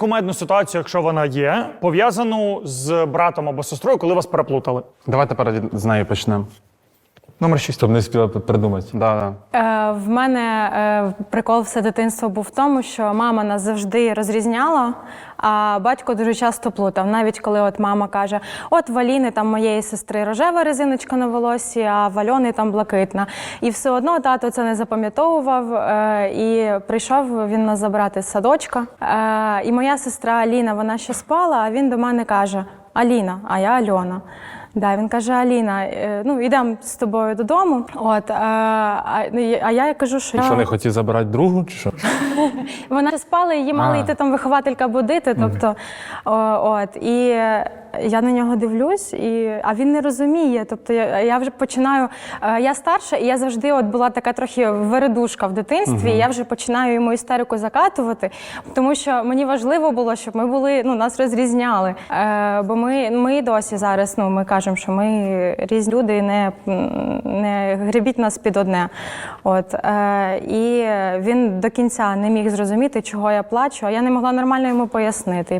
кумедну ситуацію, якщо вона є, пов'язану з братом або сестрою, коли вас переплутали. Давайте тепер з нею почнемо. Номер 6. Щоб не спіла придумати. Да, да. Е, в мене е, прикол все дитинство був в тому, що мама нас завжди розрізняла, а батько дуже часто плутав. Навіть коли от мама каже: от в Аліни там моєї сестри рожева резиночка на волосі, а в Альони там блакитна. І все одно тато це не запам'ятовував. Е, і прийшов він нас забрати з садочка. Е, і моя сестра Аліна, вона ще спала, а він до мене каже: Аліна, а я Альона. Да, він каже: Аліна, е, ну йдемо з тобою додому. От, а а, а я кажу, що я- не хотів забирати другу, чи що? вона спала, її мала А. йти там вихователька будити. Тобто, о, от і я на нього дивлюсь, і а він не розуміє. Тобто, я, я вже починаю. е, Я старша, і я завжди от була така трохи вередушка в дитинстві. і Я вже починаю йому істерику закатувати, тому що мені важливо було, щоб ми були, ну нас розрізняли. Е, бо ми, ми досі зараз. Ну ми кажемо, що ми різні люди, і не, не гребіть нас під одне. От е, і він до кінця міг зрозуміти, чого я плачу, а я не могла нормально йому пояснити.